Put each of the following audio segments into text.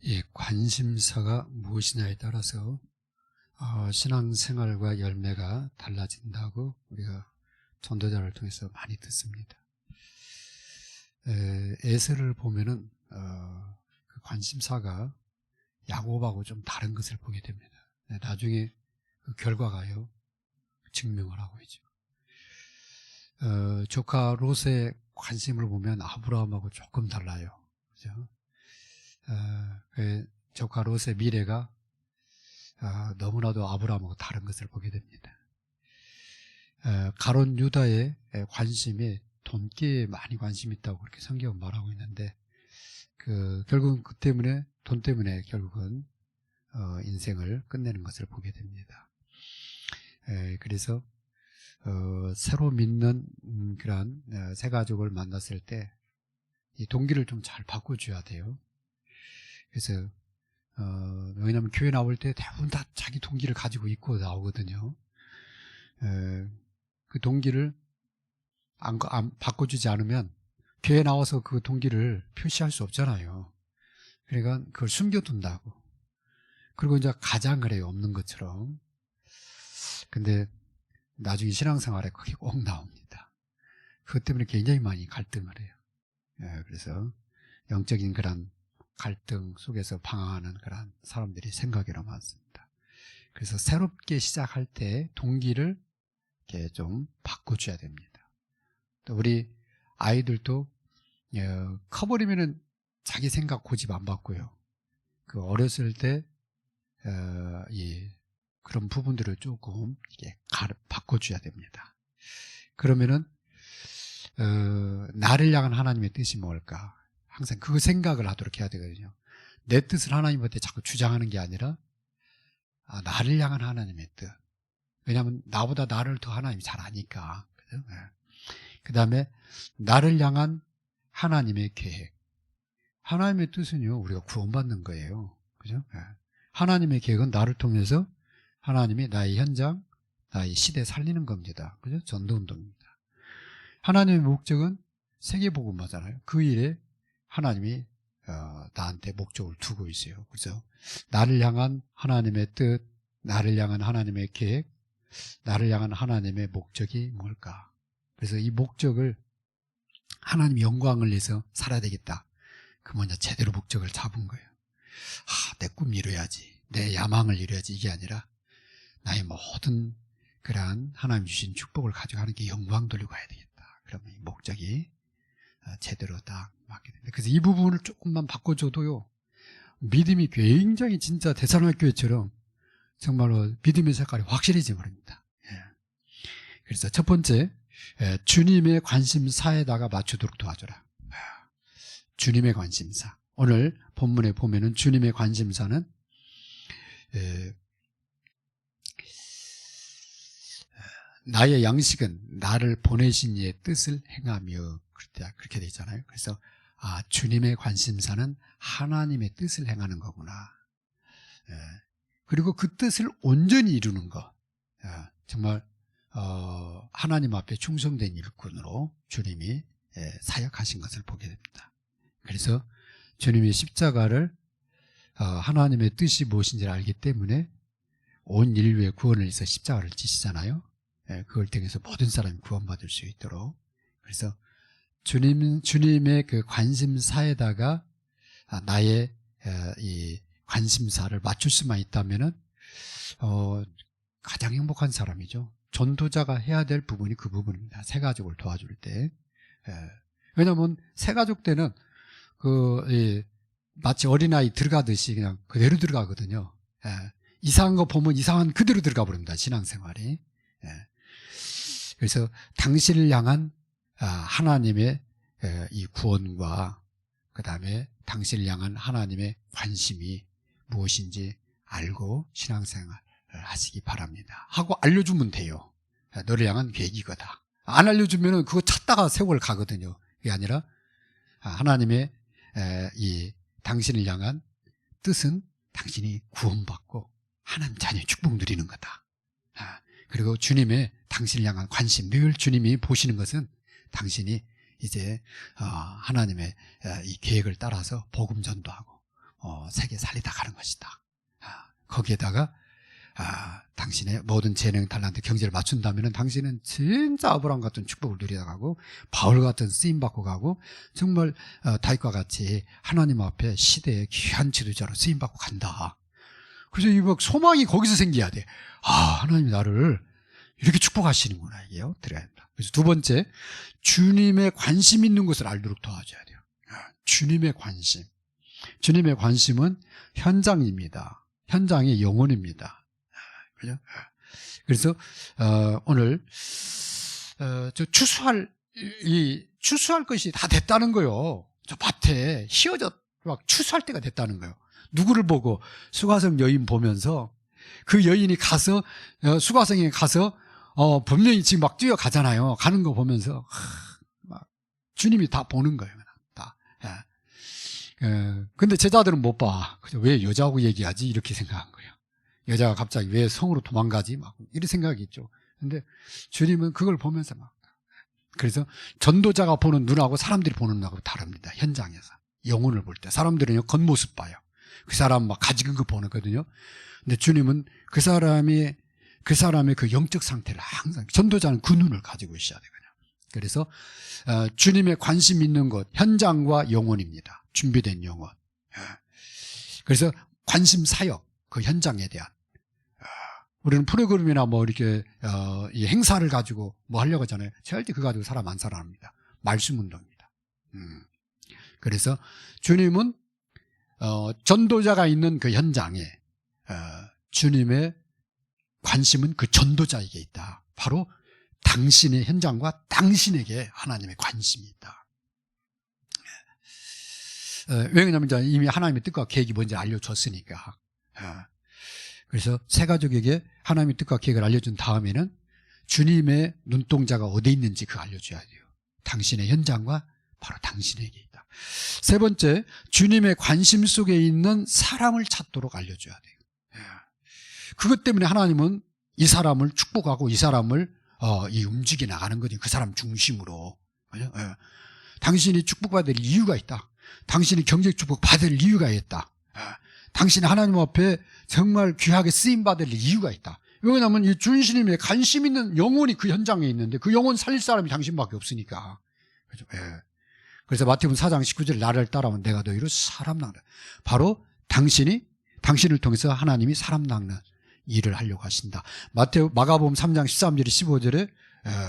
이 관심사가 무엇이냐에 따라서 어, 신앙생활과 열매가 달라진다고 우리가 전도자를 통해서 많이 듣습니다. 에, 에서를 보면은 어, 그 관심사가 야곱하고 좀 다른 것을 보게 됩니다. 네, 나중에 그 결과가요 증명을 하고 있죠. 어, 조카 롯의 관심을 보면 아브라함하고 조금 달라요. 그죠? 어, 그 조카 롯의 미래가 어, 너무나도 아브라함하고 다른 것을 보게 됩니다. 어, 가론 유다의 관심이 돈기에 많이 관심이 있다고 그렇게 성경은 말하고 있는데 그 결국은 그 때문에 돈 때문에 결국은 어, 인생을 끝내는 것을 보게 됩니다. 에, 그래서 어, 새로 믿는 음, 그러한 어, 새 가족을 만났을 때 이 동기를 좀 잘 바꿔줘야 돼요. 그래서 어, 왜냐하면 교회 나올 때 대부분 다 자기 동기를 가지고 있고 나오거든요. 에, 그 동기를 안, 안 바꿔주지 않으면 교회 나와서 그 동기를 표시할 수 없잖아요. 그러니까 그걸 숨겨둔다고. 그리고 이제 가장을 해요. 없는 것처럼. 근데 나중에 신앙생활에 그게 꼭 나옵니다. 그것 때문에 굉장히 많이 갈등을 해요. 예, 그래서 영적인 그런 갈등 속에서 방황하는 그런 사람들이 생각이로 많습니다. 그래서 새롭게 시작할 때 동기를 이렇게 좀 바꿔줘야 됩니다. 또 우리 아이들도 어, 커버리면은 자기 생각 고집 안 바꾸요. 그 어렸을 때 어, 이 그런 부분들을 조금 이게 바꿔줘야 됩니다. 그러면은 어, 나를 향한 하나님의 뜻이 뭘까? 항상 그 생각을 하도록 해야 되거든요. 내 뜻을 하나님한테 자꾸 주장하는 게 아니라 아, 나를 향한 하나님의 뜻. 왜냐하면 나보다 나를 더 하나님이 잘 아니까. 네. 그 다음에 나를 향한 하나님의 계획. 하나님의 뜻은요, 우리가 구원받는 거예요. 그죠? 네. 하나님의 계획은 나를 통해서 하나님이 나의 현장, 나의 시대 살리는 겁니다. 그죠? 전도운동입니다. 하나님의 목적은 세계복음하잖아요. 그 일에 하나님이 어, 나한테 목적을 두고 있어요. 그래서 나를 향한 하나님의 뜻, 나를 향한 하나님의 계획, 나를 향한 하나님의 목적이 뭘까? 그래서 이 목적을 하나님 영광을 위해서 살아야 되겠다. 그 뭐냐 제대로 목적을 잡은 거예요. 아, 내 꿈 이뤄야지. 내 야망을 이뤄야지. 이게 아니라 나의 모든 그러한 하나님 주신 축복을 가져가는 게 영광 돌리고 가야 되겠다. 그러면 이 목적이 어, 제대로 딱 맞게 됩니다. 그래서 이 부분을 조금만 바꿔줘도요. 믿음이 굉장히 진짜 대산할 교회처럼 정말로 믿음의 색깔이 확실해져 버립니다. 예. 그래서 첫 번째 예, 주님의 관심사에다가 맞추도록 도와줘라. 주님의 관심사. 오늘 본문에 보면은 주님의 관심사는 예, 나의 양식은 나를 보내신 이의 뜻을 행하며 그렇게 되어 있잖아요. 그래서 아 주님의 관심사는 하나님의 뜻을 행하는 거구나. 예. 그리고 그 뜻을 온전히 이루는 것. 예. 정말 어, 하나님 앞에 충성된 일꾼으로 주님이 예, 사역하신 것을 보게 됩니다. 그래서 주님이 십자가를 어, 하나님의 뜻이 무엇인지를 알기 때문에 온 인류의 구원을 위해서 십자가를 지시잖아요. 예, 그걸 통해서 모든 사람이 구원받을 수 있도록. 그래서 주님, 주님의 그 관심사에다가 아, 나의 이 관심사를 맞출 수만 있다면은, 어, 가장 행복한 사람이죠. 전도자가 해야 될 부분이 그 부분입니다. 새 가족을 도와줄 때. 예. 왜냐면 새 가족 때는 그, 이, 마치 어린아이 들어가듯이 그냥 그대로 들어가거든요. 예. 이상한 거 보면 이상한 그대로 들어가 버립니다. 신앙생활이. 예. 그래서 당신을 향한 아, 하나님의 이 구원과 그 다음에 당신을 향한 하나님의 관심이 무엇인지 알고 신앙생활을 하시기 바랍니다. 하고 알려주면 돼요. 너를 향한 계획이 거다. 안 알려주면 그거 찾다가 세월 가거든요. 그게 아니라 아, 하나님의 이 당신을 향한 뜻은 당신이 구원받고 하나님 자녀의 축복 누리는 거다. 아, 그리고 주님의 당신을 향한 관심, 늘 주님이 보시는 것은 당신이 이제 어, 하나님의 이 계획을 따라서 복음 전도하고 어, 세계 살리다 가는 것이다. 아, 거기에다가 아, 당신의 모든 재능, 달란트, 경제를 맞춘다면 당신은 진짜 아브라함 같은 축복을 누리다 가고 바울 같은 쓰임 받고 가고 정말 어, 다윗과 같이 하나님 앞에 시대의 귀한 지도자로 쓰임 받고 간다. 그래서 이막 소망이 거기서 생겨야 돼. 아, 하나님이 나를 축복하시는구나 이게요. 들어야 된다. 그래서 두 번째, 주님의 관심 있는 것을 알도록 도와줘야 돼요. 아, 주님의 관심. 주님의 관심은 현장입니다. 현장의 영혼입니다. 아, 그죠? 그래서 어, 오늘 어, 저 추수할 이 추수할 것이 다 됐다는 거요. 저 밭에 휘어져 막 추수할 때가 됐다는 거예요. 누구를 보고 수가성 여인 보면서 그 여인이 가서 어, 수가성에 가서 어, 분명히 지금 막 뛰어가잖아요. 가는 거 보면서 하, 막 주님이 다 보는 거예요. 다. 예. 예, 근데 제자들은 못 봐. 그죠? 왜 여자하고 얘기하지? 이렇게 생각한 거예요. 여자가 갑자기 왜 성으로 도망가지? 막 이런 생각이 있죠. 근데 주님은 그걸 보면서 막 그래서 전도자가 보는 눈하고 사람들이 보는 눈하고 다릅니다. 현장에서 영혼을 볼 때 사람들은요 겉모습 봐요. 그 사람 막 가지근 거 보거든요. 근데 주님은 그 사람이 그 사람의 그 영적 상태를 항상 전도자는 그 눈을 가지고 있어야 되거든요. 그래서 어, 주님의 관심 있는 것 현장과 영혼입니다. 준비된 영혼. 예. 그래서 관심 사역 그 현장에 대한 아, 우리는 프로그램이나 뭐 이렇게 어, 이 행사를 가지고 뭐 하려고 하잖아요. 절대 그거 가지고 사람 안 살아납니다. 말씀 운동입니다. 음. 그래서 주님은 어, 전도자가 있는 그 현장에 어, 주님의 관심은 그 전도자에게 있다. 바로 당신의 현장과 당신에게 하나님의 관심이 있다. 어, 왜 그러냐면 이제 이미 하나님의 뜻과 계획이 뭔지 알려줬으니까. 어, 그래서 새 가족에게 하나님의 뜻과 계획을 알려준 다음에는 주님의 눈동자가 어디 있는지 그거 알려줘야 돼요. 당신의 현장과 바로 당신에게 있다. 세 번째, 주님의 관심 속에 있는 사람을 찾도록 알려줘야 돼요. 예. 그것 때문에 하나님은 이 사람을 축복하고 이 사람을 어, 이 움직여 나가는 거지. 그 사람 중심으로. 예. 당신이 축복받을 이유가 있다. 당신이 경제 축복 받을 이유가 있다. 예. 당신이 하나님 앞에 정말 귀하게 쓰임 받을 이유가 있다. 왜냐하면 이 주님의 관심 있는 영혼이 그 현장에 있는데 그 영혼 살릴 사람이 당신밖에 없으니까. 그죠? 예. 그래서 마태복음 4장 19절 나를 따라오면 내가 너희를 사람 낚는 바로 당신이 당신을 통해서 하나님이 사람 낚는 일을 하려고 하신다. 마태 마가복음 3장 13절 15절에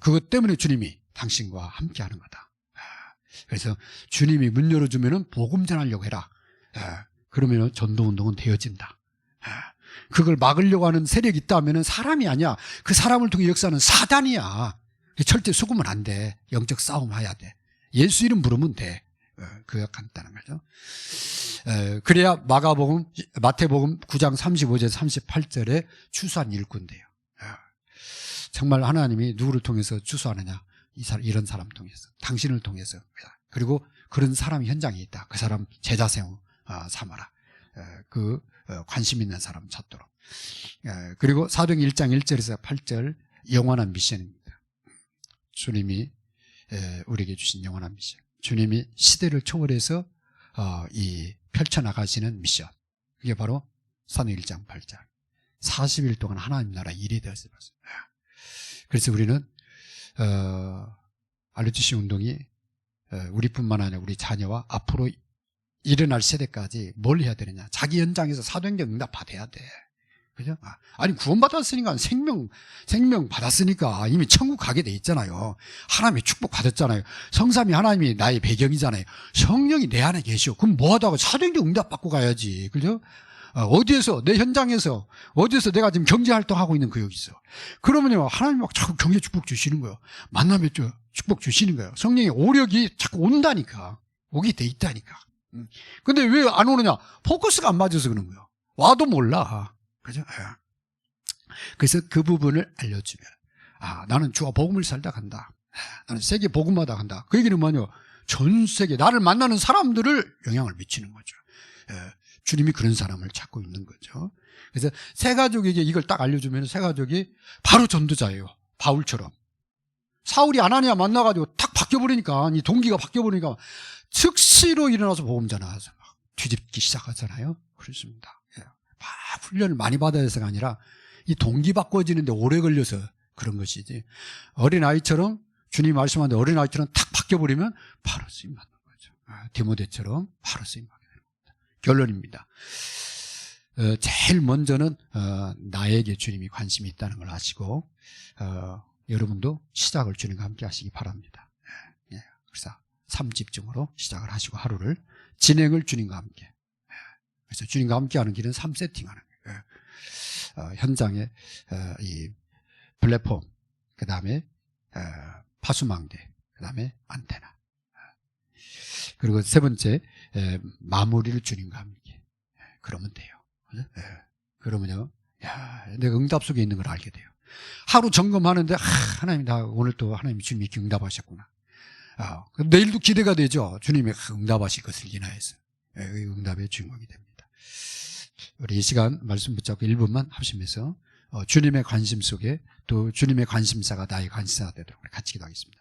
그것 때문에 주님이 당신과 함께 하는 거다. 그래서 주님이 문 열어주면은 복음 전하려고 해라. 그러면은 전도 운동은 되어진다. 그걸 막으려고 하는 세력이 있다면은 사람이 아니야. 그 사람을 통해 역사는 사단이야. 절대 속으면 안 돼. 영적 싸움 해야 돼. 예수 이름 부르면 돼. 어, 간단한 거죠. 에, 그래야 마가복음, 마태복음 9장 35절 38절에 추수한 일꾼돼요. 어, 정말 하나님이 누구를 통해서 추수하느냐? 이 사람, 이런 사람 통해서, 당신을 통해서. 그리고 그런 사람이 현장에 있다. 그 사람 제자 세우 어, 삼아라. 에, 그 어, 관심 있는 사람 찾도록. 에, 그리고 사도행 1장 1절에서 8절 영원한 미션입니다. 주님이 에, 우리에게 주신 영원한 미션. 주님이 시대를 초월해서 어, 이 펼쳐나가시는 미션. 그게 바로 산의 1장 8장. 40일 동안 하나님 나라 일이 되었습니다. 그래서 우리는 어, 알려주신 운동이 어, 우리뿐만 아니라 우리 자녀와 앞으로 일어날 세대까지 뭘 해야 되느냐. 자기 현장에서 사도행전 응답 받아야 돼. 그죠? 아, 아니, 구원받았으니까 생명, 생명 받았으니까 이미 천국 가게 돼 있잖아요. 하나님의 축복 받았잖아요. 성삼이 하나님이 나의 배경이잖아요. 성령이 내 안에 계시오. 그럼 뭐 하다가 사도행전 응답 받고 가야지. 그죠? 어, 어디에서, 내 현장에서, 어디에서 내가 지금 경제 활동하고 있는 그 여기서. 그러면요, 하나님 막 자꾸 경제 축복 주시는 거예요. 좀 축복 주시는 거예요. 성령의 오력이 자꾸 온다니까. 오게 돼 있다니까. 음. 근데 왜 안 오느냐? 포커스가 안 맞아서 그런 거예요. 와도 몰라. 그죠? 예. 그래서 그 부분을 알려주면, 아, 나는 주와 복음을 살다 간다. 나는 세계 복음마다 간다. 그 얘기는 뭐냐? 전 세계, 나를 만나는 사람들을 영향을 미치는 거죠. 예. 주님이 그런 사람을 찾고 있는 거죠. 그래서 새 가족에게 이걸 딱 알려주면 새 가족이 바로 전도자예요. 바울처럼. 사울이 아나니아 만나가지고 탁 바뀌어버리니까, 이 동기가 바뀌어버리니까, 즉시로 일어나서 복음 전하서 뒤집기 시작하잖아요. 그렇습니다. 예. 막 훈련을 많이 받아야 해서가 아니라 이 동기 바꿔지는데 오래 걸려서 그런 것이지. 어린아이처럼 주님 말씀하는데 어린아이처럼 탁 바뀌어버리면 바로 쓰임받는 거죠. 아, 디모데처럼 바로 쓰임받게 되는 겁니다. 결론입니다. 어, 제일 먼저는 어, 나에게 주님이 관심이 있다는 걸 아시고 어, 여러분도 시작을 주님과 함께 하시기 바랍니다. 예, 예. 그래서 삶 집중으로 시작을 하시고 하루를 진행을 주님과 함께. 예. 그래서 주님과 함께하는 길은 삶 세팅하는 거예요. 예. 어, 현장에 어, 이 플랫폼, 그 다음에 어, 파수망대, 그 다음에 안테나. 그리고 세 번째 에, 마무리를 주님과 함께. 예, 그러면 돼요. 그죠? 예. 그러면요, 야, 내가 응답 속에 있는 걸 알게 돼요. 하루 점검하는데 아, 하나님 나 오늘 또 하나님 주님이 응답하셨구나. 아, 내일도 기대가 되죠. 주님이 응답하실 것을 이 응답의 주인공이 됩니다. 우리 이 시간 말씀 붙잡고 1분만 하시면서 어, 주님의 관심 속에 또 주님의 관심사가 나의 관심사가 되도록 같이 기도하겠습니다.